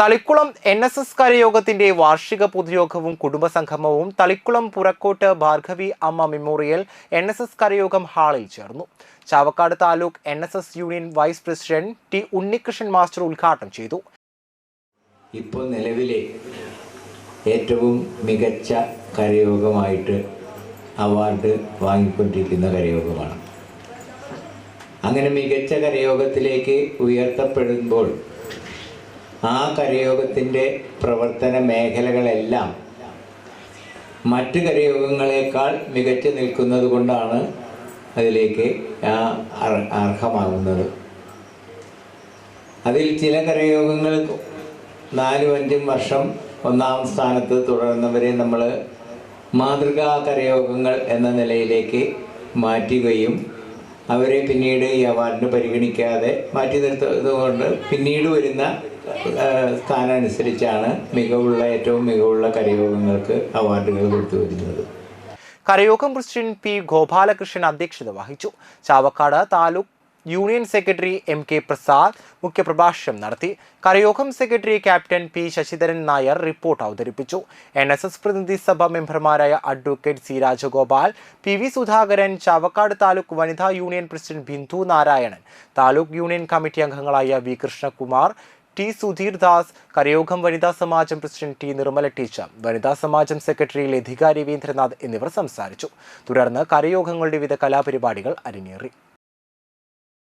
Thalikkulam N S S കരയോഗത്തിന്റെ വാർഷിക പൊതുയോഗവും കുടുംബസംഗമവും Thalikulam Purakkott Bhargavi Amma memorial N S S കരയോഗം ഹാളിൽ ചേർന്നു. Chavakkad taluk N S S union vice president T Unnikrishnan master ഉദ്ഘാടനം ചെയ്തു. ഇപ്പോൾ നിലവിലെ ഏറ്റവും മികച്ച കരയോഗമായിട്ട് അവാർഡ് വാങ്ങിക്കൊണ്ടിരിക്കുന്ന കരയോഗമാണ്. അങ്ങനെ മികച്ച കരയോഗത്തിലേക്ക് ഉയർത്തപ്പെടുമ്പോൾ ആ കരയോഗത്തിന്റെ പ്രവർത്തന മേഖലകളെല്ലാം മറ്റ് കരയോഗങ്ങളെക്കാൾ മികച്ചു നിൽക്കുന്നത് കൊണ്ടാണ് അതിലേക്ക് അർഹമാകുന്നത്. അതിൽ ചില കരയോഗങ്ങൾ നാലും അഞ്ചും വർഷം ഒന്നാം സ്ഥാനത്ത് തുടരുന്നവരെ നമ്മൾ മാതൃകാ കരയോഗങ്ങൾ എന്ന നിലയിലേക്ക് മാറ്റുകയും അവരെ പിന്നീട് ഈ അവാർഡിന് പരിഗണിക്കാതെ മാറ്റി നിർത്തുന്നതുകൊണ്ട് പിന്നീട് വരുന്ന ആ, സ്ഥാനം അനുസരിച്ചാണ് മികവുള്ള ഏറ്റവും മികവുള്ള കരയോഗങ്ങൾക്ക് അവാർഡുകൾ കൊടുത്തു വരുന്നത്. കരയോഗം പ്രസിഡന്റ് പി ഗോപാലകൃഷ്ണൻ അധ്യക്ഷത വഹിച്ചു. Chavakkad taluk union secretary M K Prasad മുഖ്യപ്രഭാഷണം നടത്തി. കരയോഗം secretary captain P Sasidharan Nair report അവതരിപ്പിച്ചു. എൻ എസ് എസ് പ്രതിനിധി സഭ മെമ്പർമാരായ advocate C Rajagopal P V Sudhakaran Chavakkad taluk വനിതാ union president Bindu Narayanan taluk union committee അംഗങ്ങളായ V Krishnakumar T Sudheer Das കരയോഗം വനിതാ സമാജം പ്രസിഡന്റ് ടി നിർമ്മല ടീച്ചർ വനിതാ സമാജം സെക്രട്ടറി ലതിക രവീന്ദ്രനാഥ് എന്നിവർ സംസാരിച്ചു. തുടർന്ന് കരയോഗങ്ങളുടെ വിവിധ കലാപരിപാടികൾ അരങ്ങേറി.